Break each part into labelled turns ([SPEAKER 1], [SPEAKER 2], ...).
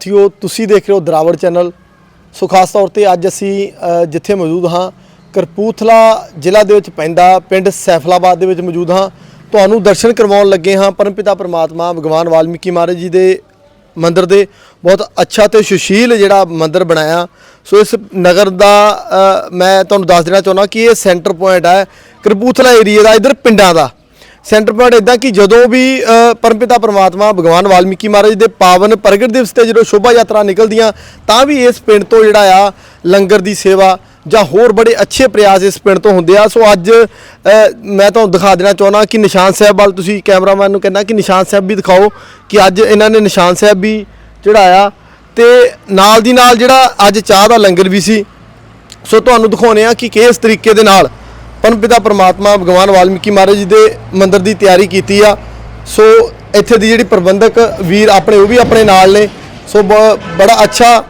[SPEAKER 1] ਸਾਥੀਓ, ਤੁਸੀਂ ਦੇਖ ਰਹੇ ਹੋ ਦਰਾਵੜ ਚੈਨਲ। ਸੋ ਖਾਸ ਤੌਰ ਤੇ ਅੱਜ ਅਸੀਂ ਜਿੱਥੇ ਮੌਜੂਦ ਹਾਂ ਕਰਪੂਥਲਾ ਜ਼ਿਲ੍ਹਾ ਦੇ ਵਿੱਚ ਪੈਂਦਾ, ਪਿੰਡ ਸੈਫਲਾਬਾਦ ਦੇ ਵਿੱਚ ਮੌਜੂਦ ਹਾਂ। ਤੁਹਾਨੂੰ ਦਰਸ਼ਨ ਕਰਵਾਉਣ ਲੱਗੇ ਹਾਂ ਪਰਮਪਿਤਾ ਪਰਮਾਤਮਾ, ਭਗਵਾਨ ਵਾਲਮੀਕੀ ਮਹਾਰਾਜ ਜੀ ਦੇ ਮੰਦਿਰ ਦੇ। ਬਹੁਤ ਅੱਛਾ ਤੇ ਸੁਸ਼ੀਲ ਜਿਹੜਾ ਮੰਦਿਰ ਬਣਾਇਆ। ਸੋ ਇਸ ਨਗਰ ਦਾ ਮੈਂ ਤੁਹਾਨੂੰ ਦੱਸ ਦੇਣਾ ਚਾਹੁੰਦਾ ਕਿ ਇਹ ਸੈਂਟਰ ਪੁਆਇੰਟ ਹੈ ਕਰਪੂਥਲਾ ਏਰੀਆ ਦਾ, ਇਧਰ ਪਿੰਡਾਂ ਦਾ। ਸੈਂਟਰ ਪੁਆਇੰਟ ਇਦਾਂ ਕਿ ਜਦੋਂ ਵੀ ਪਰਮਪਿਤਾ ਪਰਮਾਤਮਾ ਭਗਵਾਨ ਵਾਲਮੀਕੀ ਮਹਾਰਾਜ ਦੇ ਪਾਵਨ ਪ੍ਰਗਟ ਦਿਵਸ ਤੇ ਜਦੋਂ ਸ਼ੋਭਾ ਯਾਤਰਾ ਨਿਕਲਦੀਆਂ, ਤਾਂ ਵੀ ਇਸ ਪਿੰਡ ਤੋਂ ਜਿਹੜਾ ਆ, ਲੰਗਰ ਦੀ ਸੇਵਾ ਜਾਂ ਹੋਰ ਬੜੇ ਅੱਛੇ ਪ੍ਰਯਾਸ ਇਸ ਪਿੰਡ ਤੋਂ ਹੁੰਦੇ ਆ। ਸੋ ਅੱਜ ਮੈਂ ਤੁਹਾਨੂੰ ਦਿਖਾ ਦੇਣਾ ਚਾਹੁੰਦਾ ਕਿ ਨਿਸ਼ਾਨ ਸਾਹਿਬ ਵੱਲ ਤੁਸੀਂ ਕੈਮਰਾਮੈਨ ਨੂੰ ਕਹਿੰਦਾ ਕਿ ਨਿਸ਼ਾਨ ਸਾਹਿਬ ਵੀ ਦਿਖਾਓ ਕਿ ਅੱਜ ਇਹਨਾਂ ਨੇ ਨਿਸ਼ਾਨ ਸਾਹਿਬ ਵੀ ਚੜਾਇਆ ਤੇ ਨਾਲ ਦੀ ਨਾਲ ਜਿਹੜਾ ਅੱਜ ਚਾਹ ਦਾ ਲੰਗਰ ਵੀ ਸੀ। ਸੋ ਤੁਹਾਨੂੰ ਦਿਖਾਉਨੇ ਆ ਕਿ ਕਿਸ ਤਰੀਕੇ ਦੇ ਨਾਲ ਪਰਮਪਿਤਾ ਪ੍ਰਮਾਤਮਾ ਭਗਵਾਨ ਵਾਲਮੀਕੀ ਮਹਾਰਾਜ ਜੀ ਦੇ ਮੰਦਿਰ ਦੀ ਤਿਆਰੀ ਕੀਤੀ ਆ। ਸੋ ਇੱਥੇ ਦੀ ਜਿਹੜੀ ਪ੍ਰਬੰਧਕ ਵੀਰ ਆਪਣੇ, ਉਹ ਵੀ ਆਪਣੇ ਨਾਲ ਨੇ। ਸੋ ਬ- ਬੜਾ ਅੱਛਾ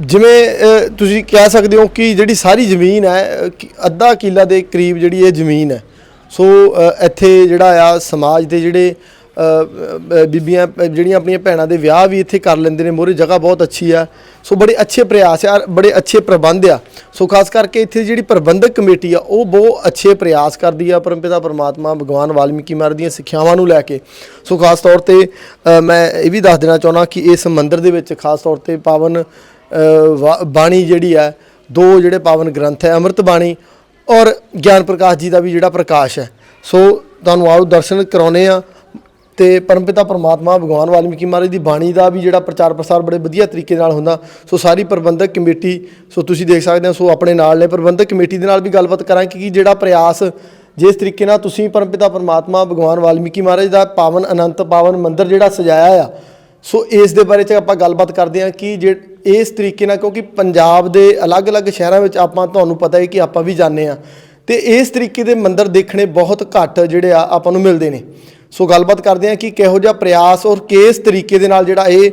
[SPEAKER 1] ਜਿਵੇਂ ਤੁਸੀਂ ਕਹਿ ਸਕਦੇ ਹੋ ਕਿ ਜਿਹੜੀ ਸਾਰੀ ਜ਼ਮੀਨ ਹੈ, ਕਿ ਅੱਧਾ ਕਿੱਲਾ ਦੇ ਕਰੀਬ ਜਿਹੜੀ ਇਹ ਜ਼ਮੀਨ ਹੈ। ਸੋ ਇੱਥੇ ਜਿਹੜਾ ਆ ਸਮਾਜ ਦੇ ਜਿਹੜੇ ਬੀਬੀਆਂ, ਜਿਹੜੀਆਂ ਆਪਣੀਆਂ ਭੈਣਾਂ ਦੇ ਵਿਆਹ ਵੀ ਇੱਥੇ ਕਰ ਲੈਂਦੇ ਨੇ, ਮੋਰੇ ਜਗ੍ਹਾ ਬਹੁਤ ਅੱਛੀ ਆ। ਸੋ ਬੜੇ ਅੱਛੇ ਪ੍ਰਯਾਸ ਆ, ਬੜੇ ਅੱਛੇ ਪ੍ਰਬੰਧ ਆ। ਸੋ ਖਾਸ ਕਰਕੇ ਇੱਥੇ ਜਿਹੜੀ ਪ੍ਰਬੰਧਕ ਕਮੇਟੀ ਆ, ਉਹ ਬਹੁਤ ਅੱਛੇ ਪ੍ਰਯਾਸ ਕਰਦੀ ਆ, ਪਰਮਪਿਤਾ ਪਰਮਾਤਮਾ, ਭਗਵਾਨ ਵਾਲਮੀਕੀ ਮਹਾਰਾਜ ਦੀਆਂ ਸਿੱਖਿਆਵਾਂ ਨੂੰ ਲੈ ਕੇ। ਸੋ ਖਾਸ ਤੌਰ ਤੇ ਮੈਂ ਇਹ ਵੀ ਦੱਸ ਦੇਣਾ ਚਾਹੁੰਦਾ ਕਿ ਇਸ ਮੰਦਿਰ ਦੇ ਵਿੱਚ ਖਾਸ ਤੌਰ ਤੇ ਪਾਵਨ ਵਾ- ਬਾਣੀ ਜਿਹੜੀ ਹੈ ਦੋ ਜਿਹੜੇ ਪਾਵਨ ਗ੍ਰੰਥ ਹੈ, ਅੰਮ੍ਰਿਤ ਬਾਣੀ ਔਰ ਗਿਆਨ ਪ੍ਰਕਾਸ਼ ਜੀ ਦਾ ਵੀ ਜਿਹੜਾ ਪ੍ਰਕਾਸ਼ ਹੈ। ਸੋ ਤੁਹਾਨੂੰ ਆਓ ਦਰਸ਼ਨ ਕਰਾਉਨੇ ਆ ਤੇ ਪਰਮਪਿਤਾ ਪਰਮਾਤਮਾ ਭਗਵਾਨ ਵਾਲਮੀਕੀ ਮਹਾਰਾਜ ਦੀ ਬਾਣੀ ਦਾ ਵੀ ਜਿਹੜਾ ਪ੍ਰਚਾਰ ਪ੍ਰਸਾਰ ਬੜੇ ਵਧੀਆ ਤਰੀਕੇ ਨਾਲ ਹੁੰਦਾ। ਸੋ ਸਾਰੀ ਪ੍ਰਬੰਧਕ ਕਮੇਟੀ, ਸੋ ਤੁਸੀਂ ਦੇਖ ਸਕਦੇ ਹੋ, ਸੋ ਆਪਣੇ ਨਾਲ ਨੇ। ਪ੍ਰਬੰਧਕ ਕਮੇਟੀ ਦੇ ਨਾਲ ਵੀ ਗੱਲਬਾਤ ਕਰਾਂਗੇ ਕਿ ਜਿਹੜਾ ਪ੍ਰਯਾਸ, ਜਿਸ ਤਰੀਕੇ ਨਾਲ ਤੁਸੀਂ ਪਰਮਪਿਤਾ ਪਰਮਾਤਮਾ ਭਗਵਾਨ ਵਾਲਮੀਕੀ ਮਹਾਰਾਜ ਦਾ ਪਾਵਨ ਅਨੰਤ ਪਾਵਨ ਮੰਦਿਰ ਜਿਹੜਾ ਸਜਾਇਆ ਆ, ਸੋ ਇਸ ਦੇ ਬਾਰੇ ਚ ਆਪਾਂ ਗੱਲਬਾਤ ਕਰਦੇ ਹਾਂ ਕਿ ਜੇ ਇਸ ਤਰੀਕੇ ਨਾਲ, ਕਿਉਂਕਿ ਪੰਜਾਬ ਦੇ ਅਲੱਗ-ਅਲੱਗ ਸ਼ਹਿਰਾਂ ਵਿੱਚ ਆਪਾਂ, ਤੁਹਾਨੂੰ ਪਤਾ ਹੈ ਕਿ ਆਪਾਂ ਵੀ ਜਾਂਦੇ ਆ ਤੇ ਇਸ ਤਰੀਕੇ ਦੇ ਮੰਦਿਰ ਦੇਖਣੇ ਬਹੁਤ ਘੱਟ ਜਿਹੜੇ ਆ, ਆਪਾਂ ਨੂੰ ਮਿਲਦੇ ਨੇ। ਸੋ ਗੱਲਬਾਤ ਕਰਦੇ ਹਾਂ ਕਿ ਕਿਹੋ ਜਿਹਾ ਪ੍ਰਯਾਸ ਔਰ ਕਿਸ ਤਰੀਕੇ ਦੇ ਨਾਲ ਜਿਹੜਾ ਇਹ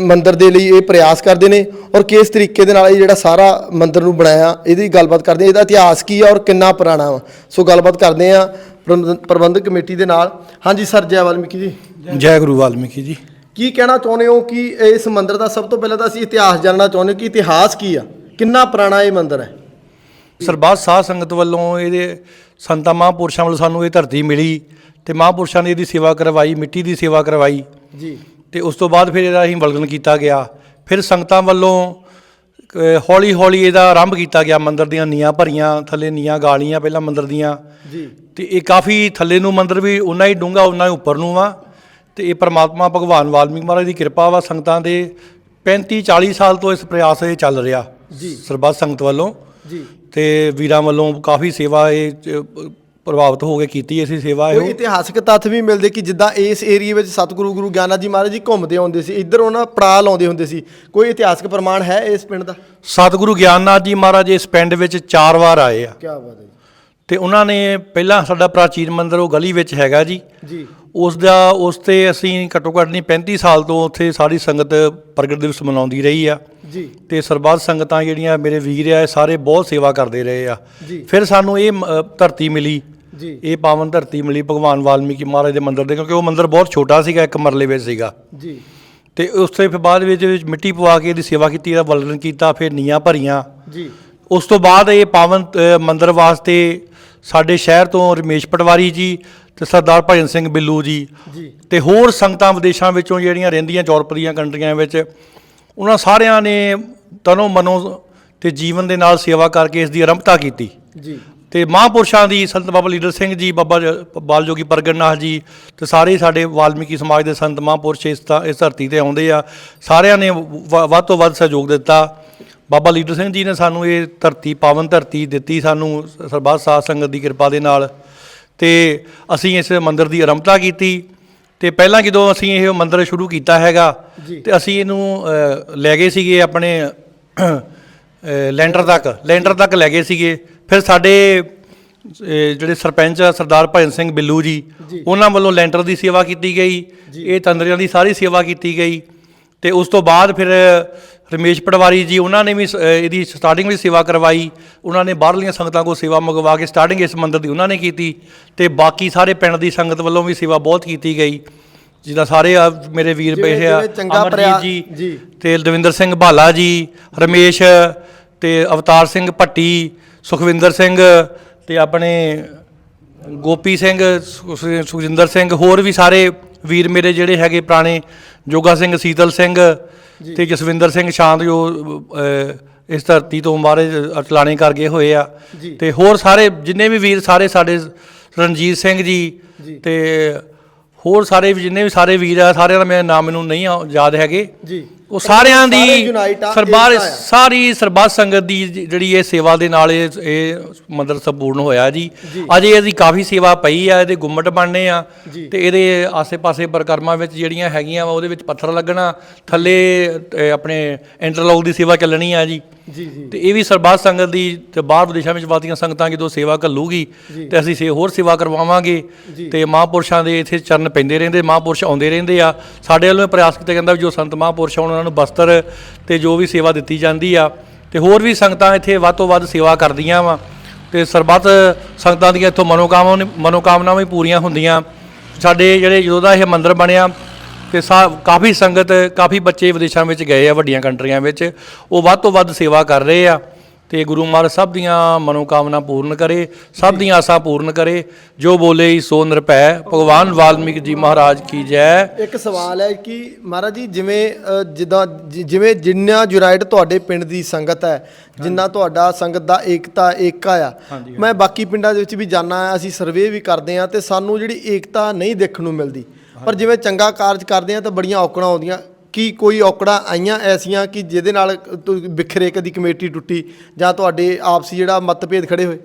[SPEAKER 1] ਮੰਦਿਰ ਦੇ ਲਈ ਇਹ ਪ੍ਰਯਾਸ ਕਰਦੇ ਨੇ ਔਰ ਕਿਸ ਤਰੀਕੇ ਦੇ ਨਾਲ ਇਹ ਜਿਹੜਾ ਸਾਰਾ ਮੰਦਿਰ ਨੂੰ ਬਣਾਇਆ ਇਹਦੀ ਗੱਲਬਾਤ ਕਰਦੇ ਹਾਂ। ਇਹਦਾ ਇਤਿਹਾਸ ਕੀ ਆ ਔਰ ਕਿੰਨਾ ਪੁਰਾਣਾ ਵਾ? ਸੋ ਗੱਲਬਾਤ ਕਰਦੇ ਹਾਂ ਪ੍ਰਬੰਧ- ਪ੍ਰਬੰਧਕ ਕਮੇਟੀ ਦੇ ਨਾਲ। ਹਾਂਜੀ ਸਰ ਜੈ ਵਾਲਮੀਕੀ ਜੀ।
[SPEAKER 2] ਜੈ ਗੁਰੂ ਵਾਲਮੀਕੀ ਜੀ।
[SPEAKER 1] ਕੀ ਕਹਿਣਾ ਚਾਹੁੰਦੇ ਹੋ ਕਿ ਇਸ ਮੰਦਿਰ ਦਾ ਸਭ ਤੋਂ ਪਹਿਲਾਂ ਤਾਂ ਅਸੀਂ ਇਤਿਹਾਸ ਜਾਣਨਾ ਚਾਹੁੰਦੇ ਕਿ ਇਤਿਹਾਸ ਕੀ ਆ? ਕਿੰਨਾ ਪੁਰਾਣਾ ਇਹ ਮੰਦਿਰ ਹੈ?
[SPEAKER 2] ਸਰਬੱਤ ਸਾਧ ਸੰਗਤ ਵੱਲੋਂ ਇਹਦੇ ਸੰਤਾਂ ਮਹਾਂਪੁਰਸ਼ਾਂ ਵੱਲੋਂ ਸਾਨੂੰ ਇਹ ਧਰਤੀ ਮਿਲੀ। ਤੇ ਮਹਾਂਪੁਰਸ਼ਾਂ ਨੇ ਇਹਦੀ ਸੇਵਾ ਕਰਵਾਈ ਮਿੱਟੀ ਦੀ ਸੇਵਾ ਕਰਵਾਈ।
[SPEAKER 1] ਜੀ।
[SPEAKER 2] ਤੇ ਉਸ ਤੋਂ ਬਾਅਦ ਫਿਰ ਇਹਦਾ ਅਸੀਂ ਵਲਗਨ ਕੀਤਾ ਗਿਆ। ਫਿਰ ਸੰਗਤਾਂ ਵੱਲੋਂ ਹੌਲੀ ਹੌਲੀ ਇਹਦਾ ਆਰੰਭ ਕੀਤਾ ਗਿਆ। ਮੰਦਿਰ ਦੀਆਂ ਨੀਆਂ ਭਰੀਆਂ ਥੱਲੇ ਨੀਆਂ ਗਾਲੀਆਂ ਪਹਿਲਾਂ ਮੰਦਿਰ ਦੀਆਂ।
[SPEAKER 1] ਜੀ।
[SPEAKER 2] ਤੇ ਇਹ ਕਾਫੀ ਥੱਲੇ ਨੂੰ ਮੰਦਿਰ ਵੀ ਉਨਾ ਹੀ ਡੂੰਘਾ ਉਨਾ ਹੀ ਉੱਪਰ ਨੂੰ ਵਾ। ਤੇ ਇਹ ਪ੍ਰਮਾਤਮਾ ਭਗਵਾਨ ਵਾਲਮੀਕ ਮਹਾਰਾਜ ਦੀ ਕਿਰਪਾ ਵਾ ਸੰਗਤਾਂ ਦੇ। 35 40 ਸਾਲ ਤੋਂ ਇਸ ਪ੍ਰਯਾਸ ਇਹ ਚੱਲ ਰਿਹਾ।
[SPEAKER 1] ਜੀ।
[SPEAKER 2] ਸਰਬੱਤ ਸੰਗਤ ਵੱਲੋਂ।
[SPEAKER 1] ਜੀ।
[SPEAKER 2] ਤੇ ਵੀਰਾਂ ਵੱਲੋਂ ਕਾਫੀ ਸੇਵਾ ਇਹ ਪ੍ਰਭਾਵਿਤ ਹੋ ਕੇ ਕੀਤੀ ਅਸੀਂ ਸੇਵਾ
[SPEAKER 1] ਕੋਈ
[SPEAKER 2] ਇਹ
[SPEAKER 1] ਇਤਿਹਾਸਕ ਤੱਥ ਵੀ ਮਿਲਦੇ ਕਿ ਜਿੱਦਾਂ ਇਸ ਏਰੀਆ ਵਿੱਚ ਸਤਿਗੁਰੂ ਗੁਰੂ ਗਿਆਨਾ ਜੀ ਮਹਾਰਾਜ ਜੀ ਘੁੰਮਦੇ ਆਉਂਦੇ ਸੀ ਇੱਧਰ ਉਹਨਾਂ ਪੜਾ ਲਾਉਂਦੇ ਹੁੰਦੇ ਸੀ। ਕੋਈ ਇਤਿਹਾਸਕ ਪ੍ਰਮਾਣ ਹੈ ਇਸ ਪਿੰਡ ਦਾ?
[SPEAKER 2] ਸਤਿਗੁਰੂ ਗਿਆਨਨਾਥ ਜੀ ਮਹਾਰਾਜ ਇਸ ਪਿੰਡ ਵਿੱਚ ਚਾਰ ਵਾਰ ਆਏ ਆ।
[SPEAKER 1] ਕੀ ਬਾਤ ਹੈ
[SPEAKER 2] ਤੇ ਉਹਨਾਂ ਨੇ ਪਹਿਲਾਂ ਸਾਡਾ ਪ੍ਰਾਚੀਨ ਮੰਦਿਰ ਉਹ ਗਲੀ ਵਿੱਚ ਹੈਗਾ ਜੀ।
[SPEAKER 1] ਜੀ।
[SPEAKER 2] ਉਸ ਦਾ ਉਸ ਤੇ ਅਸੀਂ ਘੱਟੋ ਘੱਟ ਨਹੀਂ 35 ਸਾਲ ਤੋਂ ਉੱਥੇ ਸਾਰੀ ਸੰਗਤ ਪ੍ਰਗਟ ਦਿਵਸ ਮਨਾਉਂਦੀ ਰਹੀ ਆ।
[SPEAKER 1] ਜੀ।
[SPEAKER 2] ਤੇ ਸਰਬੱਤ ਸੰਗਤਾਂ ਜਿਹੜੀਆਂ ਮੇਰੇ ਵੀਰ ਆ ਇਹ ਸਾਰੇ ਬਹੁਤ ਸੇਵਾ ਕਰਦੇ ਰਹੇ ਆ।
[SPEAKER 1] ਜੀ।
[SPEAKER 2] ਫਿਰ ਸਾਨੂੰ ਇਹ ਮ- ਧਰਤੀ ਮਿਲੀ।
[SPEAKER 1] ਜੀ।
[SPEAKER 2] ਇਹ ਪਾਵਨ ਧਰਤੀ ਮਿਲੀ ਭਗਵਾਨ ਵਾਲਮੀਕੀ ਮਹਾਰਾਜ ਦੇ ਮੰਦਿਰ ਦੇ ਕਿਉਂਕਿ ਉਹ ਮੰਦਿਰ ਬਹੁਤ ਛੋਟਾ ਸੀਗਾ ਇੱਕ ਮਰਲੇ ਵਿੱਚ ਸੀਗਾ।
[SPEAKER 1] ਜੀ।
[SPEAKER 2] ਤੇ ਉਸ ਤੋਂ ਫਿਰ ਬਾਅਦ ਵਿੱਚ ਵਿੱਚ ਮਿੱਟੀ ਪਵਾ ਕੇ ਇਹਦੀ ਸੇਵਾ ਕੀਤੀ ਇਹਦਾ ਵਲਰਨ ਕੀਤਾ ਫਿਰ ਨੀਆਂ ਭਰੀਆਂ।
[SPEAKER 1] ਜੀ।
[SPEAKER 2] ਉਸ ਤੋਂ ਬਾਅਦ ਇਹ ਪਾਵਨ ਮੰਦਿਰ ਵਾਸਤੇ ਸਾਡੇ ਸ਼ਹਿਰ ਤੋਂ ਰਮੇਸ਼ ਪਟਵਾਰੀ ਜੀ ਤੇ ਸਰਦਾਰ ਭਜਨ ਸਿੰਘ ਬਿੱਲੂ ਜੀ
[SPEAKER 1] ਜੀ।
[SPEAKER 2] ਤੇ ਹੋਰ ਸੰਗਤਾਂ ਵਿਦੇਸ਼ਾਂ ਵਿੱਚੋਂ ਜਿਹੜੀਆਂ ਰਹਿੰਦੀਆਂ ਯੂਰਪ ਦੀਆਂ ਕੰਟਰੀਆਂ ਵਿੱਚ ਉਹਨਾਂ ਸਾਰਿਆਂ ਨੇ ਤਨੋ ਮਨੋ ਤੇ ਜੀਵਨ ਦੇ ਨਾਲ ਸੇਵਾ ਕਰਕੇ ਇਸ ਦੀ ਆਰੰਭਤਾ ਕੀਤੀ।
[SPEAKER 1] ਜੀ।
[SPEAKER 2] ਤੇ ਮਹਾਂਪੁਰਸ਼ਾਂ ਦੀ ਸੰਤ ਬਾਬਾ ਲੀਡਰ ਸਿੰਘ ਜੀ ਬਾਬਾ ਬਾਲ ਜੋਗੀ ਪ੍ਰਗਟਨਾਥ ਜੀ ਤੇ ਸਾਰੇ ਸਾਡੇ ਵਾਲਮੀਕੀ ਸਮਾਜ ਦੇ ਸੰਤ ਮਹਾਂਪੁਰਸ਼ ਇਸ ਤਾਂ ਇਸ ਧਰਤੀ ਤੇ ਆਉਂਦੇ ਆ। ਸਾਰਿਆਂ ਨੇ ਵੱਧ ਤੋਂ ਵੱਧ ਸਹਿਯੋਗ ਦਿੱਤਾ। ਬਾਬਾ ਲੀਡਰ ਸਿੰਘ ਜੀ ਨੇ ਸਾਨੂੰ ਇਹ ਧਰਤੀ ਪਾਵਨ ਧਰਤੀ ਦਿੱਤੀ ਸਾਨੂੰ ਸਰਬੱਤ ਸਾਧ ਸੰਗਤ ਦੀ ਕਿਰਪਾ ਦੇ ਨਾਲ। ਤੇ ਅਸੀਂ ਇਸ ਮੰਦਿਰ ਦੀ ਆਰੰਭਤਾ ਕੀਤੀ। ਤੇ ਪਹਿਲਾਂ ਜਦੋਂ ਅਸੀਂ ਇਹ ਮੰਦਿਰ ਸ਼ੁਰੂ ਕੀਤਾ ਹੈਗਾ। ਤੇ ਅਸੀਂ ਇਹਨੂੰ ਲੈ ਗਏ ਸੀਗੇ ਆਪਣੇ ਅ, ਲੈਂਟਰ ਤੱਕ ਲੈਂਟਰ ਤੱਕ ਲੈ ਗਏ ਸੀਗੇ। ਫਿਰ ਸਾਡੇ ਜਿਹੜੇ ਸਰਪੰਚ ਆ ਸਰਦਾਰ ਭਜਨ ਸਿੰਘ ਬਿੱਲੂ ਜੀ। ਉਹਨਾਂ ਵੱਲੋਂ ਲੈਂਟਰ ਦੀ ਸੇਵਾ ਕੀਤੀ ਗਈ ਇਹ ਤੰਦਰੀਆਂ ਦੀ ਸਾਰੀ ਸੇਵਾ ਕੀਤੀ ਗਈ। ਤੇ ਉਸ ਤੋਂ ਬਾਅਦ ਫਿਰ ਰਮੇਸ਼ ਪਟਵਾਰੀ ਜੀ ਉਹਨਾਂ ਨੇ ਵੀ ਇਹਦੀ ਸਟਾਰਟਿੰਗ ਵਿੱਚ ਸੇਵਾ ਕਰਵਾਈ। ਉਹਨਾਂ ਨੇ ਬਾਹਰਲੀਆਂ ਸੰਗਤਾਂ ਕੋਲ ਸੇਵਾ ਮੰਗਵਾ ਕੇ ਸਟਾਰਟਿੰਗ ਇਸ ਮੰਦਿਰ ਦੀ ਉਹਨਾਂ ਨੇ ਕੀਤੀ। ਤੇ ਬਾਕੀ ਸਾਰੇ ਪਿੰਡ ਦੀ ਸੰਗਤ ਵੱਲੋਂ ਵੀ ਸੇਵਾ ਬਹੁਤ ਕੀਤੀ ਗਈ। ਜਿੱਦਾਂ ਸਾਰੇ ਮੇਰੇ ਵੀਰ ਬੈਠੇ ਆ ਅਮਰਜੀਤ ਜੀ
[SPEAKER 1] ਜੀ।
[SPEAKER 2] ਤੇ ਦਵਿੰਦਰ ਸਿੰਘ ਭਾਲਾ ਜੀ ਰਮੇਸ਼ ਤੇ ਅਵਤਾਰ ਸਿੰਘ ਭੱਟੀ ਸੁਖਵਿੰਦਰ ਸਿੰਘ ਤੇ ਆਪਣੇ ਗੋਪੀ ਸਿੰਘ ਸੁਖਜਿੰਦਰ ਸਿੰਘ ਹੋਰ ਵੀ ਸਾਰੇ ਵੀਰ ਮੇਰੇ ਜਿਹੜੇ ਹੈਗੇ ਪੁਰਾਣੇ ਜੋਗਾ ਸਿੰਘ ਸੀਤਲ ਸਿੰਘ ਤੇ ਜਸਵਿੰਦਰ ਸਿੰਘ ਸ਼ਾਂਤ ਜੋ ਇਸ ਧਰਤੀ ਤੋਂ ਮਾਰੇ ਅਟਲਾਣੇ ਕਰ ਗਏ ਹੋਏ ਆ। ਤੇ ਹੋਰ ਸਾਰੇ ਜਿੰਨੇ ਵੀ ਵੀਰ ਸਾਰੇ ਸਾਡੇ ਰਣਜੀਤ ਸਿੰਘ ਜੀ। ਤੇ ਹੋਰ ਸਾਰੇ ਜਿੰਨੇ ਵੀ ਸਾਰੇ ਵੀਰ ਆ ਸਾਰਿਆਂ ਦਾ ਮੈਂ ਨਾਮ ਮੈਨੂੰ ਨਹੀਂ ਯਾਦ ਹੈਗੇ
[SPEAKER 1] ਜੀ
[SPEAKER 2] ਉਹ ਸਾਰਿਆਂ
[SPEAKER 1] ਸਾਰੇ
[SPEAKER 2] ਦੀ ਸਰਬਾਰ। ਸਾਰੀ ਸਰਬੱਤ ਸੰਗਤ ਦੀ ਜਿਹੜੀ ਇਹ ਸੇਵਾ ਦੇ ਨਾਲ ਇਹ ਇਹ ਮੰਦਰ ਸੰਪੂਰਨ ਹੋਇਆ ਜੀ। ਅਜੇ ਇਹਦੀ ਕਾਫੀ ਸੇਵਾ ਪਈ ਆ ਇਹਦੇ ਗੁੰਮਟ ਬਣਨੇ ਆ। ਤੇ ਇਹਦੇ ਆਸੇ-ਪਾਸੇ ਪ੍ਰਕਰਮਾਂ ਵਿੱਚ ਜਿਹੜੀਆਂ ਹੈਗੀਆਂ ਵਾ ਉਹਦੇ ਵਿੱਚ ਪੱਥਰ ਲੱਗਣਾ ਥੱਲੇ ਆਪਣੇ ਇੰਟਰਲੌਕ ਦੀ ਸੇਵਾ ਚੱਲਣੀ ਆ ਜੀ
[SPEAKER 1] ਜੀ ਜੀ।
[SPEAKER 2] ਤੇ ਇਹ ਵੀ ਸਰਬੱਤ ਸੰਗਤ ਦੀ ਤੇ ਬਾਹਰ ਵਿਦੇਸ਼ਾਂ ਵਿੱਚ ਵਾਦੀਆਂ ਸੰਗਤਾਂ ਜਦੋਂ ਸੇਵਾ ਘੱਲੂਗੀ। ਤੇ ਅਸੀਂ ਸੇ ਹੋਰ ਸੇਵਾ ਕਰਵਾਵਾਂਗੇ। ਤੇ ਮਹਾਂਪੁਰਸ਼ਾਂ ਦੇ ਇੱਥੇ ਚਰਨ ਪੈਂਦੇ ਰਹਿੰਦੇ ਮਹਾਂਪੁਰਸ਼ ਆਉਂਦੇ ਰਹਿੰਦੇ ਆ। ਸਾਡੇ ਵੱਲੋਂ ਪ੍ਰਯਾਸ ਕੀਤਾ ਜਾਂਦਾ ਵੀ ਜੋ ਸੰਤ ਮਹਾਂਪੁਰਸ਼ ਆਉਣ ਉਹਨਾਂ ਨੂੰ ਬਸਤਰ ਤੇ ਜੋ ਵੀ ਸੇਵਾ ਦਿੱਤੀ ਜਾਂਦੀ ਆ। ਤੇ ਹੋਰ ਵੀ ਸੰਗਤਾਂ ਇੱਥੇ ਵੱਧ ਤੋਂ ਵੱਧ ਸੇਵਾ ਕਰਦੀਆਂ ਵਾ। ਤੇ ਸਰਬੱਤ ਸੰਗਤਾਂ ਦੀਆਂ ਇੱਥੋਂ ਮਨੋਕਾਮਨਾ ਮਨੋਕਾਮਨਾਵਾਂ ਵੀ ਪੂਰੀਆਂ ਹੁੰਦੀਆਂ। ਸਾਡੇ ਜਿਹੜੇ ਜਦੋਂ ਦਾ ਇਹ ਮੰਦਿਰ ਬਣਿਆ ਤੇ ਸਾ ਕਾਫੀ ਸੰਗਤ ਕਾਫੀ ਬੱਚੇ ਵਿਦੇਸ਼ਾਂ ਵਿੱਚ ਗਏ ਆ ਵੱਡੀਆਂ ਕੰਟਰੀਆਂ ਵਿੱਚ। ਉਹ ਵੱਧ ਤੋਂ ਵੱਧ ਸੇਵਾ ਕਰ ਰਹੇ ਆ ਤੇ ਗੁਰੂ ਮਹਾਰਾਜ ਸਭ ਦੀਆਂ ਮਨੋਕਾਮਨਾ ਪੂਰਨ ਕਰੇ ਸਭ ਦੀਆਂ ਆਸਾਂ ਪੂਰਨ ਕਰੇ। ਜੋ ਬੋਲੇ ਸੋ ਨਿਰਭੈ। ਭਗਵਾਨ ਵਾਲਮੀਕ ਜੀ ਮਹਾਰਾਜ ਕੀ ਜੈ।
[SPEAKER 1] ਇੱਕ ਸਵਾਲ ਹੈ ਕਿ ਮਹਾਰਾਜ ਜੀ ਜਿਵੇਂ ਜਿੱਦਾਂ ਜਿਵੇਂ ਜਿੰਨਾ ਯੂਨਾਈਟ ਤੁਹਾਡੇ ਪਿੰਡ ਦੀ ਸੰਗਤ ਹੈ ਜਿੰਨਾ ਤੁਹਾਡਾ ਸੰਗਤ ਦਾ ਏਕਤਾ ਏਕਾ ਆ। ਮੈਂ ਬਾਕੀ ਪਿੰਡਾਂ ਦੇ ਵਿੱਚ ਵੀ ਜਾਣਾ ਅਸੀਂ ਸਰਵੇ ਵੀ ਕਰਦੇ ਆ ਤੇ ਸਾਨੂੰ ਜਿਹੜੀ ਏਕਤਾ ਨਹੀਂ ਦੇਖਣ ਨੂੰ ਮਿਲਦੀ ਪਰ ਜਿਵੇਂ ਚੰਗਾ ਕਾਰਜ ਕਰਦੇ ਆ ਤਾਂ ਬੜੀਆਂ ਔਕੜਾਂ ਆਉਂਦੀਆਂ। ਕੀ ਕੋਈ ਔਕੜਾਂ ਆਈਆਂ ਐਸੀਆਂ ਕਿ ਜਿਹਦੇ ਨਾਲ ਤੁ- ਬਿਖਰੇ ਕਦੀ ਕਮੇਟੀ ਟੁੱਟੀ ਜਾਂ ਤੁਹਾਡੇ ਆਪਸੀ ਜਿਹੜਾ ਮਤਭੇਦ ਖੜੇ ਹੋਏ?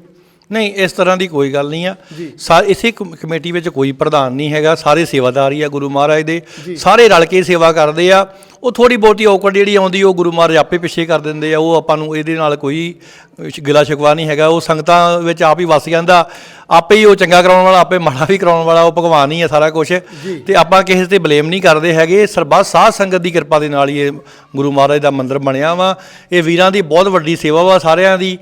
[SPEAKER 2] ਨਹੀਂ ਇਸ ਤਰ੍ਹਾਂ ਦੀ ਕੋਈ ਗੱਲ ਨਹੀਂ ਆ। ਸਾ ਇਸੇ ਕਮ- ਕਮੇਟੀ ਵਿੱਚ ਕੋਈ ਪ੍ਰਧਾਨ ਨਹੀਂ ਹੈਗਾ। ਸਾਰੇ ਸੇਵਾਦਾਰ ਹੀ ਆ ਗੁਰੂ ਮਹਾਰਾਜ ਦੇ। ਸਾਰੇ ਰਲ ਕੇ ਸੇਵਾ ਕਰਦੇ ਆ। ਉਹ ਥੋੜੀ ਬਹੁਤੀ ਔਕੜ ਜਿਹੜੀ ਆਉਂਦੀ ਉਹ ਗੁਰੂ ਮਹਾਰਾਜ ਆਪੇ ਪਿੱਛੇ ਕਰ ਦਿੰਦੇ ਆ ਉਹ ਆਪਾਂ ਨੂੰ ਇਹਦੇ ਨਾਲ ਕੋਈ ਗਿਲਾ ਸ਼ਿਕਵਾ ਨਹੀਂ ਹੈਗਾ। ਉਹ ਸੰਗਤਾਂ ਵਿੱਚ ਆਪ ਹੀ ਵਸ ਜਾਂਦਾ ਆਪੇ ਹੀ ਉਹ ਚੰਗਾ ਕਰਾਉਣ ਵਾਲਾ ਆਪੇ ਮਾੜਾ ਵੀ ਕਰਾਉਣ ਵਾਲਾ ਉਹ ਭਗਵਾਨ ਹੀ ਆ ਸਾਰਾ ਕੁਝ ਤੇ ਆਪਾਂ ਕਿਸੇ ਤੇ ਬਲੇਮ ਨਹੀਂ ਕਰਦੇ ਹੈਗੇ। ਸਰਬੱਤ ਸਾਧ ਸੰਗਤ ਦੀ ਕਿਰਪਾ ਦੇ ਨਾਲ ਹੀ ਇਹ ਗੁਰੂ ਮਹਾਰਾਜ ਦਾ ਮੰਦਿਰ ਬਣਿਆ ਵਾ। ਇਹ ਵੀਰਾਂ ਦੀ ਬਹੁਤ ਵੱਡੀ ਸੇਵਾ ਵਾ ਸਾਰਿਆਂ ਦੀ।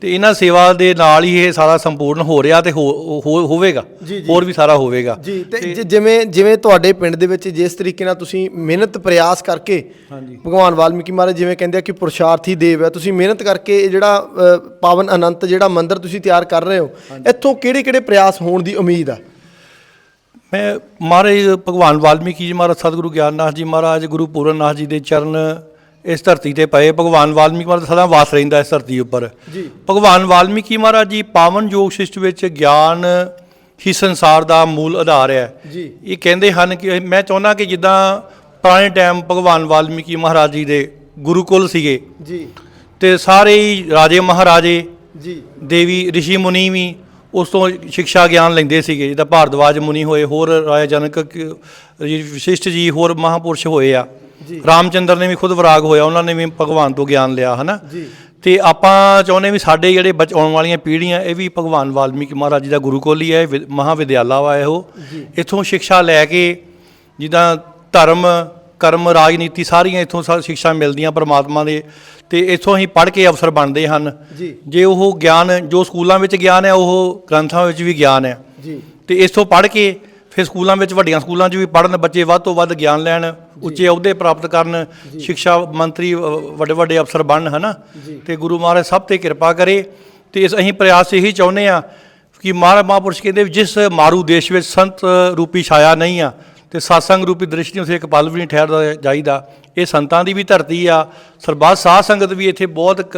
[SPEAKER 2] ਤੇ ਇਹਨਾਂ ਸੇਵਾ ਦੇ ਨਾਲ ਹੀ ਇਹ ਸਾਰਾ ਸੰਪੂਰਨ ਹੋ ਰਿਹਾ ਤੇ ਹੋਵੇਗਾ। ਹੋਰ ਵੀ ਸਾਰਾ ਹੋਵੇਗਾ।
[SPEAKER 1] ਜੀ ਤੇ ਜਿਵੇਂ ਜਿਵੇਂ ਤੁਹਾਡੇ ਪਿੰਡ ਦੇ ਵਿੱਚ ਜਿਸ ਤਰੀਕੇ ਨਾਲ ਤੁਸੀਂ ਮਿਹਨਤ ਪ੍ਰਯਾਸ ਕਰਕੇ
[SPEAKER 2] ਹਾਂਜੀ।
[SPEAKER 1] ਭਗਵਾਨ ਵਾਲਮੀਕੀ ਮਹਾਰਾਜ ਜਿਵੇਂ ਕਹਿੰਦੇ ਆ ਕਿ ਪੁਰਸ਼ਾਰਥੀ ਦੇਵ ਹੈ ਤੁਸੀਂ ਮਿਹਨਤ ਕਰਕੇ ਇਹ ਜਿਹੜਾ ਅ, ਪਾਵਨ ਅਨੰਤ ਜਿਹੜਾ ਮੰਦਿਰ ਤੁਸੀਂ ਤਿਆਰ ਕਰ ਰਹੇ ਹੋ ਇੱਥੋਂ ਕਿਹੜੇ ਕਿਹੜੇ ਪ੍ਰਯਾਸ ਹੋਣ ਦੀ ਉਮੀਦ ਆ
[SPEAKER 2] ਮੈਂ ਮਹਾਰਾਜ ਭਗਵਾਨ ਵਾਲਮੀਕੀ ਜੀ ਮਹਾਰਾਜ ਸਤਿਗੁਰੂ ਗਿਆਨਨਾਥ ਜੀ ਮਹਾਰਾਜ ਗੁਰੂ ਪੂਰਨਨਾਥ ਜੀ ਦੇ ਚਰਨ ਇਸ ਧਰਤੀ ਤੇ ਪਏ ਭਗਵਾਨ ਵਾਲਮੀਕੀ ਮਹਾਰਾਜ ਸਦਾ ਵਾਸ ਰਹਿੰਦਾ ਇਸ ਧਰਤੀ ਉੱਪਰ
[SPEAKER 1] ਜੀ।
[SPEAKER 2] ਭਗਵਾਨ ਵਾਲਮੀਕੀ ਮਹਾਰਾਜ ਜੀ ਪਾਵਨ ਯੋਗ ਸਿਸਟ ਵਿੱਚ ਗਿਆਨ ਹੀ ਸੰਸਾਰ ਦਾ ਮੂਲ ਆਧਾਰ ਹੈ
[SPEAKER 1] ਜੀ।
[SPEAKER 2] ਇਹ ਕਹਿੰਦੇ ਹਨ ਕਿ ਮੈਂ ਚਾਹੁੰਦਾ ਕਿ ਜਿੱਦਾਂ ਪੁਰਾਣੇ ਟਾਈਮ ਭਗਵਾਨ ਵਾਲਮੀਕੀ ਮਹਾਰਾਜ ਜੀ ਦੇ ਗੁਰੂਕੁਲ ਸੀਗੇ।
[SPEAKER 1] ਜੀ।
[SPEAKER 2] ਤੇ ਸਾਰੇ ਹੀ ਰਾਜੇ ਮਹਾਰਾਜੇ
[SPEAKER 1] ਜੀ।
[SPEAKER 2] ਦੇਵੀ ઋષਿ ਮੁਨੀ ਵੀ ਉਸ ਤੋਂ ਸਿੱਖਿਆ ਗਿਆਨ ਲੈਂਦੇ ਸੀਗੇ। ਜਿੱਦਾਂ ਭਾਰਦਵਾਜ ਮੁਨੀ ਹੋਏ ਹੋਰ ਰਾਜਾ ਜਨਕ ਵਿਸ਼ਿਸ਼ਟ ਜੀ ਹੋਰ ਮਹਾਪੁਰਸ਼ ਹੋਏ ਆ।
[SPEAKER 1] ਜੀ।
[SPEAKER 2] ਰਾਮਚੰਦਰ ਨੇ ਵੀ ਖੁਦ ਵਿਰਾਗ ਹੋਇਆ ਉਹਨਾਂ ਨੇ ਵੀ ਭਗਵਾਨ ਤੋਂ ਗਿਆਨ ਲਿਆ ਹਨਾ?
[SPEAKER 1] ਜੀ।
[SPEAKER 2] ਤੇ ਆਪਾਂ ਚਾਹੁੰਦੇ ਵੀ ਸਾਡੇ ਜਿਹੜੇ ਬਚ ਆਉਣ ਵਾਲੀਆਂ ਪੀੜ੍ਹੀਆਂ ਇਹ ਵੀ ਭਗਵਾਨ ਵਾਲਮੀਕੀ ਮਹਾਰਾਜ ਜੀ ਦਾ ਗੁਰੂਕੁਲ ਹੀ ਹੈ ਮਹਾਵਿਦਿਆਲਾ ਵਾ ਇਹੋ। ਇੱਥੋਂ ਸਿੱਖਿਆ ਲੈ ਕੇ ਜਿੱਦਾਂ ਧਰਮ ਕਰਮ ਰਾਜਨੀਤੀ ਸਾਰੀਆਂ ਇੱਥੋਂ ਸਾ ਸਿੱਖਿਆ ਮਿਲਦੀਆਂ ਪਰਮਾਤਮਾ ਦੇ। ਤੇ ਇੱਥੋਂ ਹੀ ਪੜ੍ਹ ਕੇ ਅਫਸਰ ਬਣਦੇ ਹਨ।
[SPEAKER 1] ਜੀ।
[SPEAKER 2] ਜੇ ਉਹ ਗਿਆਨ ਜੋ ਸਕੂਲਾਂ ਵਿੱਚ ਗਿਆਨ ਹੈ ਉਹ ਗ੍ਰੰਥਾਂ ਵਿੱਚ ਵੀ ਗਿਆਨ ਹੈ।
[SPEAKER 1] ਜੀ।
[SPEAKER 2] ਤੇ ਇਸਥੋਂ ਪੜ੍ਹ ਕੇ ਫਿਰ ਸਕੂਲਾਂ ਵਿੱਚ ਵੱਡੀਆਂ ਸਕੂਲਾਂ 'ਚ ਵੀ ਪੜ੍ਹਨ ਬੱਚੇ ਵੱਧ ਤੋਂ ਵੱਧ ਗਿਆਨ ਲੈਣ ਉੱਚੇ ਅਹੁਦੇ ਪ੍ਰਾਪਤ ਕਰਨ ਸਿੱਖਿਆ ਮੰਤਰੀ ਵੱਡੇ ਵੱਡੇ ਅਫਸਰ ਬਣਨ ਹਨਾ? ਤੇ ਗੁਰੂ ਮਹਾਰਾਜ ਸਭ ਤੇ ਕਿਰਪਾ ਕਰੇ। ਤੇ ਇਸ ਅਸੀਂ ਪ੍ਰਯਾਸ ਇਹੀ ਚਾਹੁੰਦੇ ਆ ਕਿ ਮਹਾਰਾਜ ਮਹਾਂਪੁਰਸ਼ ਕਹਿੰਦੇ ਵੀ ਜਿਸ ਮਾਰੂ ਦੇਸ਼ ਵਿੱਚ ਸੰਤ ਰੂਪੀ ਛਾਇਆ ਨਹੀਂ ਆ ਤੇ satsang ਰੂਪੀ ਦ੍ਰਿਸ਼ ਨਹੀਂ ਉਸੇ ਇੱਕ ਪਲ ਵੀ ਨਹੀਂ ਠਹਿਰਦਾ ਜਾਈਦਾ। ਇਹ ਸੰਤਾਂ ਦੀ ਵੀ ਧਰਤੀ ਆ ਸਰਬੱਤ ਸਾਧ ਸੰਗਤ ਵੀ ਇੱਥੇ ਬਹੁਤ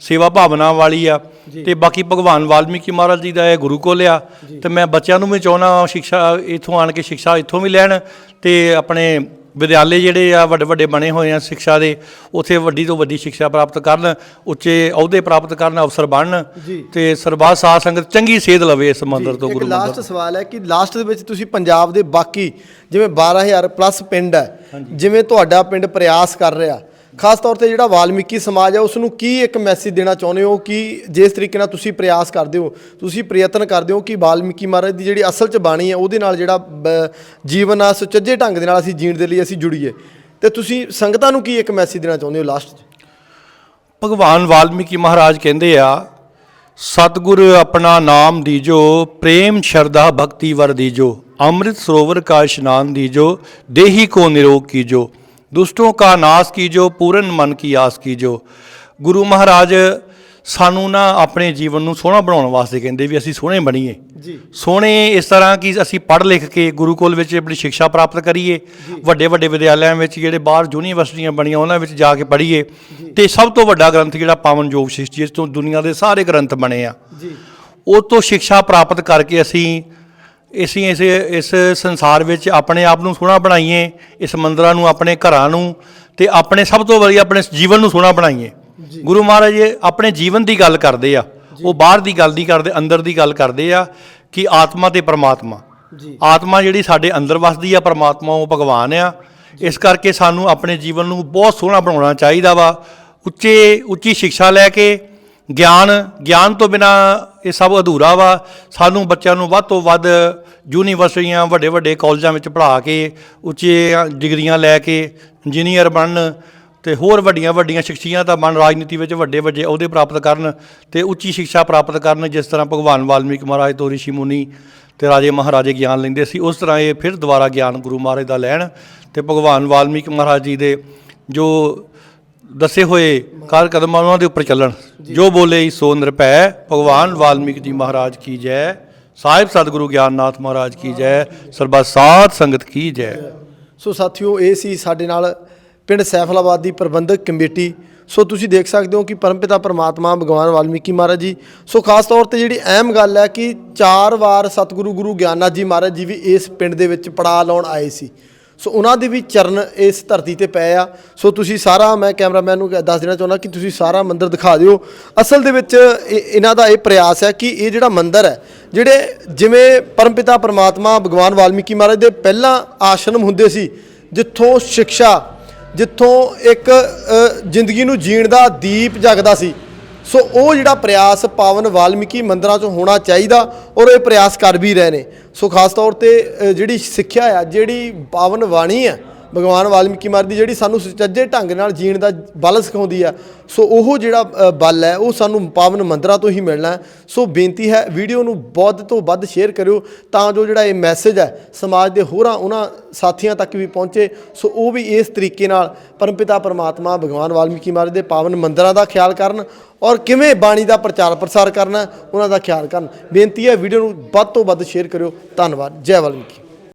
[SPEAKER 2] ਸੇਵਾ ਭਾਵਨਾ ਵਾਲੀ ਆ। ਤੇ ਬਾਕੀ ਭਗਵਾਨ ਵਾਲਮੀਕੀ ਮਹਾਰਾਜ ਜੀ ਦਾ ਇਹ ਗੁਰੂਕੁਲ ਆ। ਤੇ ਮੈਂ ਬੱਚਿਆਂ ਨੂੰ ਵੀ ਚਾਹੁੰਦਾ ਸਿੱਖਿਆ ਇੱਥੋਂ ਆਣ ਕੇ ਸਿੱਖਿਆ ਇੱਥੋਂ ਵੀ ਲੈਣ ਤੇ ਆਪਣੇ ਵਿਦਿਆਲੇ ਜਿਹੜੇ ਆ ਵੱਡੇ ਵੱਡੇ ਬਣੇ ਹੋਏ ਆ ਸਿੱਖਿਆ ਦੇ ਉੱਥੇ ਵੱਡੀ ਤੋਂ ਵੱਡੀ ਸਿੱਖਿਆ ਪ੍ਰਾਪਤ ਕਰਨ ਉੱਚੇ ਅਹੁਦੇ ਪ੍ਰਾਪਤ ਕਰਨ ਅਫਸਰ ਬਣਨ। ਤੇ ਸਰਬੱਤ ਸਾਧ ਸੰਗਤ ਚੰਗੀ ਸੇਧ ਲਵੇ ਇਸ ਮੰਦਰ ਤੋਂ ਗੁਰੂ
[SPEAKER 1] ਲਾਸਟ ਸਵਾਲ ਹੈ ਕਿ ਲਾਸਟ ਦੇ ਵਿੱਚ ਤੁਸੀਂ ਪੰਜਾਬ ਦੇ ਬਾਕੀ ਜਿਵੇਂ 12000 ਪਲੱਸ ਪਿੰਡ ਹੈ ਜਿਵੇਂ ਤੁਹਾਡਾ ਪਿੰਡ ਪ੍ਰਯਾਸ ਕਰ ਰਿਹਾ ਖਾਸ ਤੌਰ ਤੇ ਜਿਹੜਾ ਵਾਲਮੀਕੀ ਸਮਾਜ ਹੈ ਉਸ ਨੂੰ ਕੀ ਇੱਕ ਮੈਸੇਜ ਦੇਣਾ ਚਾਹੁੰਦੇ ਹੋ ਕਿ ਜਿਸ ਤਰੀਕੇ ਨਾਲ ਤੁਸੀਂ ਪ੍ਰਯਾਸ ਕਰਦੇ ਹੋ, ਤੁਸੀਂ ਪ੍ਰਯਤਨ ਕਰਦੇ ਹੋ ਕਿ ਵਾਲਮੀਕੀ ਮਹਾਰਾਜ ਦੀ ਜਿਹੜੀ ਅਸਲ ਚ ਬਾਣੀ ਹੈ ਉਹਦੇ ਨਾਲ ਜਿਹੜਾ ਜੀਵਨ ਆ, ਸੁਚੱਜੇ ਢੰਗ ਦੇ ਨਾਲ ਅਸੀਂ ਜੀਣ ਦੇ ਲਈ ਅਸੀਂ ਜੁੜੀਏ। ਤੇ ਤੁਸੀਂ ਸੰਗਤਾਂ ਨੂੰ ਕੀ ਇੱਕ ਮੈਸੇਜ ਦੇਣਾ ਚਾਹੁੰਦੇ ਹੋ ਲਾਸਟ
[SPEAKER 2] ਭਗਵਾਨ ਵਾਲਮੀਕੀ ਮਹਾਰਾਜ ਕਹਿੰਦੇ ਆ, ਸਤਗੁਰ ਆਪਣਾ ਨਾਮ ਦੀਜੋ, ਪ੍ਰੇਮ ਸ਼ਰਧਾ ਭਗਤੀ ਵਰ ਦੀਜੋ, ਅੰਮ੍ਰਿਤ ਸਰੋਵਰ ਕਾ ਇਸ਼ਨਾਨ ਦੀਜੋ, ਦੇਹੀ ਕੋ ਨਿਰੋਗ ਕੀਜੋ। दुष्टों का नाश कीजो पूर्ण मन की आस कीजो ਗੁਰੂ ਮਹਾਰਾਜ ਸਾਨੂੰ ਨਾ ਆਪਣੇ ਜੀਵਨ ਨੂੰ ਸੋਹਣਾ ਬਣਾਉਣ ਵਾਸਤੇ ਕਹਿੰਦੇ ਵੀ ਅਸੀਂ ਸੋਹਣੇ ਬਣੀਏ।
[SPEAKER 1] ਜੀ।
[SPEAKER 2] ਸੋਹਣੇ ਇਸ ਤਰ੍ਹਾਂ ਕਿ ਅਸੀਂ ਪੜ੍ਹ ਲਿਖ ਕੇ ਗੁਰੂ ਕੋਲ ਵਿੱਚ ਆਪਣੀ ਸਿੱਖਿਆ ਪ੍ਰਾਪਤ ਕਰੀਏ। ਵੱਡੇ ਵੱਡੇ ਵਿਦਿਆਲਿਆਂ ਵਿੱਚ ਜਿਹੜੇ ਬਾਹਰ ਯੂਨੀਵਰਸਿਟੀਆਂ ਬਣੀਆਂ ਉਹਨਾਂ ਵਿੱਚ ਜਾ ਕੇ ਪੜ੍ਹੀਏ। ਤੇ ਸਭ ਤੋਂ ਵੱਡਾ ਗ੍ਰੰਥ ਜਿਹੜਾ ਪਾਵਨ ਜੋਗ ਸ਼ਿਸ਼ਟ ਜਿਸ ਤੋਂ ਦੁਨੀਆ ਦੇ ਸਾਰੇ ਗ੍ਰੰਥ ਬਣੇ ਆ।
[SPEAKER 1] ਜੀ।
[SPEAKER 2] ਉਹ ਤੋਂ ਸਿੱਖਿਆ ਪ੍ਰਾਪਤ ਕਰਕੇ ਅਸੀਂ ਅਸੀਂ ਇਸ ਇਸ ਸੰਸਾਰ ਵਿੱਚ ਆਪਣੇ ਆਪ ਨੂੰ ਸੋਹਣਾ ਬਣਾਈਏ ਇਸ ਮੰਦਰਾਂ ਨੂੰ ਆਪਣੇ ਘਰਾਂ ਨੂੰ ਤੇ ਆਪਣੇ ਸਭ ਤੋਂ ਵਧੀਆ ਆਪਣੇ ਜੀਵਨ ਨੂੰ ਸੋਹਣਾ ਬਣਾਈਏ। ਗੁਰੂ ਮਹਾਰਾਜ ਆਪਣੇ ਜੀਵਨ ਦੀ ਗੱਲ ਕਰਦੇ ਆ। ਉਹ ਬਾਹਰ ਦੀ ਗੱਲ ਨਹੀਂ ਕਰਦੇ ਅੰਦਰ ਦੀ ਗੱਲ ਕਰਦੇ ਆ ਕਿ ਆਤਮਾ ਤੇ ਪ੍ਰਮਾਤਮਾ।
[SPEAKER 1] ਜੀ।
[SPEAKER 2] ਆਤਮਾ ਜਿਹੜੀ ਸਾਡੇ ਅੰਦਰ ਵਸਦੀ ਆ ਪ੍ਰਮਾਤਮਾ ਉਹ ਭਗਵਾਨ ਆ। ਇਸ ਕਰਕੇ ਸਾਨੂੰ ਆਪਣੇ ਜੀਵਨ ਨੂੰ ਬਹੁਤ ਸੋਹਣਾ ਬਣਾਉਣਾ ਚਾਹੀਦਾ ਵਾ। ਉੱਚੇ ਉੱਚੀ ਸਿੱਖਿਆ ਲੈ ਕੇ ਗਿਆਨ ਗਿਆਨ ਤੋਂ ਬਿਨਾ ਇਹ ਸਭ ਅਧੂਰਾ ਵਾ। ਸਾਨੂੰ ਬੱਚਿਆਂ ਨੂੰ ਵੱਧ ਤੋਂ ਵੱਧ ਯੂਨੀਵਰਸਿਟੀਆਂ ਵੱਡੇ ਵੱਡੇ ਕਾਲਜਾਂ ਵਿੱਚ ਪੜ੍ਹਾ ਕੇ ਉੱਚੀਆਂ ਡਿਗਰੀਆਂ ਲੈ ਕੇ ਇੰਜੀਨੀਅਰ ਬਣਨ ਤੇ ਹੋਰ ਵੱਡੀਆਂ ਵੱਡੀਆਂ ਸ਼ਖਸੀਅਤਾਂ ਬਣ ਰਾਜਨੀਤੀ ਵਿੱਚ ਵੱਡੇ ਵੱਡੇ ਅਹੁਦੇ ਪ੍ਰਾਪਤ ਕਰਨ ਤੇ ਉੱਚੀ ਸਿੱਖਿਆ ਪ੍ਰਾਪਤ ਕਰਨ, ਜਿਸ ਤਰ੍ਹਾਂ ਭਗਵਾਨ ਵਾਲਮੀਕ ਮਹਾਰਾਜ ਤੋਂ ਰਿਸ਼ੀ ਮੁਨੀ ਤੇ ਰਾਜੇ ਮਹਾਰਾਜੇ ਗਿਆਨ ਲੈਂਦੇ ਸੀ, ਉਸ ਤਰ੍ਹਾਂ ਇਹ ਫਿਰ ਦੁਬਾਰਾ ਗਿਆਨ ਗੁਰੂ ਮਹਾਰਾਜ ਦਾ ਲੈਣ ਤੇ ਭਗਵਾਨ ਵਾਲਮੀਕ ਮਹਾਰਾਜ ਜੀ ਦੇ ਜੋ ਦੱਸੇ ਹੋਏ ਕਾਰ ਕਦਮਾਂ ਉਹਨਾਂ ਦੇ ਉੱਪਰ ਚੱਲਣ। ਜੋ। ਬੋਲੇ ਸੋ ਨਿਰਭੈ ਭਗਵਾਨ ਵਾਲਮੀਕ ਜੀ ਮਹਾਰਾਜ ਕੀ ਜੈ ਸਾਹਿਬ ਸਤਿਗੁਰੂ ਗਿਆਨਨਾਥ ਮਹਾਰਾਜ ਕੀ ਜੈ ਸਰਬੱਤ ਸਾਧ ਸੰਗਤ ਕੀ ਜੈ।
[SPEAKER 1] ਸੋ ਸਾਥੀਓ ਇਹ ਸੀ ਸਾਡੇ ਨਾਲ ਪਿੰਡ ਸੈਫਲਾਬਾਦ ਦੀ ਪ੍ਰਬੰਧਕ ਕਮੇਟੀ। ਸੋ ਤੁਸੀਂ ਦੇਖ ਸਕਦੇ ਹੋ ਕਿ ਪਰਮਪਿਤਾ ਪਰਮਾਤਮਾ ਭਗਵਾਨ ਵਾਲਮੀਕੀ ਮਹਾਰਾਜ ਜੀ। ਸੋ ਖਾਸ ਤੌਰ ਤੇ ਜਿਹੜੀ ਅਹਿਮ ਗੱਲ ਹੈ ਕਿ ਚਾਰ ਵਾਰ ਸਤਿਗੁਰੂ ਗੁਰੂ ਗਿਆਨਨਾਥ ਜੀ ਮਹਾਰਾਜ ਜੀ ਵੀ ਇਸ ਪਿੰਡ ਦੇ ਵਿੱਚ ਪੜਾ ਲਾਉਣ ਆਏ ਸੀ। ਸੋ ਉਹਨਾਂ ਦੇ ਵੀ ਚਰਨ ਇਸ ਧਰਤੀ ਤੇ ਪਏ ਆ। ਸੋ ਤੁਸੀਂ ਸਾਰਾ ਮੈਂ ਕੈਮਰਾਮੈਨ ਨੂੰ ਦੱਸ ਦੇਣਾ ਚਾਹੁੰਦਾ ਕਿ ਤੁਸੀਂ ਸਾਰਾ ਮੰਦਿਰ ਦਿਖਾ ਦਿਓ। ਅਸਲ ਦੇ ਵਿੱਚ ਇਹ- ਇਹਨਾਂ ਦਾ ਇਹ ਪ੍ਰਯਾਸ ਹੈ ਕਿ ਇਹ ਜਿਹੜਾ ਮੰਦਿਰ ਹੈ, ਜਿਹੜੇ ਜਿਵੇਂ ਪਰਮਪਿਤਾ ਪਰਮਾਤਮਾ ਭਗਵਾਨ ਵਾਲਮੀਕੀ ਮਹਾਰਾਜ ਦੇ ਪਹਿਲਾਂ ਆਸ਼ਰਮ ਹੁੰਦੇ ਸੀ, ਜਿੱਥੋਂ ਸਿੱਖਿਆ, ਜਿੱਥੋਂ ਇੱਕ ਜ਼ਿੰਦਗੀ ਨੂੰ ਜੀਣ ਦਾ ਦੀਪ ਜਗਦਾ ਸੀ। ਸੋ ਉਹ ਜਿਹੜਾ ਪ੍ਰਯਾਸ ਪਾਵਨ ਵਾਲਮੀਕੀ ਮੰਦਰਾਂ 'ਚ ਹੋਣਾ ਚਾਹੀਦਾ ਔਰ ਇਹ ਪ੍ਰਯਾਸ ਕਰ ਵੀ ਰਹੇ ਨੇ। ਸੋ ਖਾਸ ਤੌਰ ਤੇ ਜਿਹੜੀ ਸਿੱਖਿਆ ਆ, ਜਿਹੜੀ ਪਾਵਨ ਬਾਣੀ ਆ ਭਗਵਾਨ ਵਾਲਮੀਕੀ ਮਹਾਰਾਜ ਦੀ ਜਿਹੜੀ ਸਾਨੂੰ ਸੁਚੱਜੇ ਢੰਗ ਨਾਲ ਜੀਣ ਦਾ ਬਲ ਸਿਖਾਉਂਦੀ ਆ। ਸੋ ਉਹ ਜਿਹੜਾ ਬਲ ਹੈ, ਉਹ ਸਾਨੂੰ ਪਾਵਨ ਮੰਦਰਾਂ ਤੋਂ ਹੀ ਮਿਲਣਾ ਸੋ ਬੇਨਤੀ ਹੈ, ਵੀਡੀਓ ਨੂੰ ਵੱਧ ਤੋਂ ਵੱਧ ਸ਼ੇਅਰ ਕਰਿਓ ਤਾਂ ਜੋ ਜਿਹੜਾ ਇਹ ਮੈਸੇਜ ਹੈ, ਸਮਾਜ ਦੇ ਹੋਰਾਂ, ਉਹਨਾਂ ਸਾਥੀਆਂ ਤੱਕ ਵੀ ਪਹੁੰਚੇ। ਸੋ ਉਹ ਵੀ ਇਸ ਤਰੀਕੇ ਨਾਲ ਪਰਮਪਿਤਾ ਪਰਮਾਤਮਾ ਭਗਵਾਨ ਵਾਲਮੀਕੀ ਮਹਾਰਾਜ ਦੇ ਪਾਵਨ ਮੰਦਰਾਂ ਦਾ ਖਿਆਲ ਕਰਨ ਔਰ ਕਿਵੇਂ ਬਾਣੀ ਦਾ ਪ੍ਰਚਾਰ ਪ੍ਰਸਾਰ ਕਰਨਾ, ਉਹਨਾਂ ਦਾ ਖਿਆਲ ਕਰਨ। ਬੇਨਤੀ ਹੈ, ਵੀਡੀਓ ਨੂੰ ਵੱਧ ਤੋਂ ਵੱਧ ਸ਼ੇਅਰ ਕਰਿਓ। ਧੰਨਵਾਦ। ਜੈ ਵਾਲਮੀਕੀ।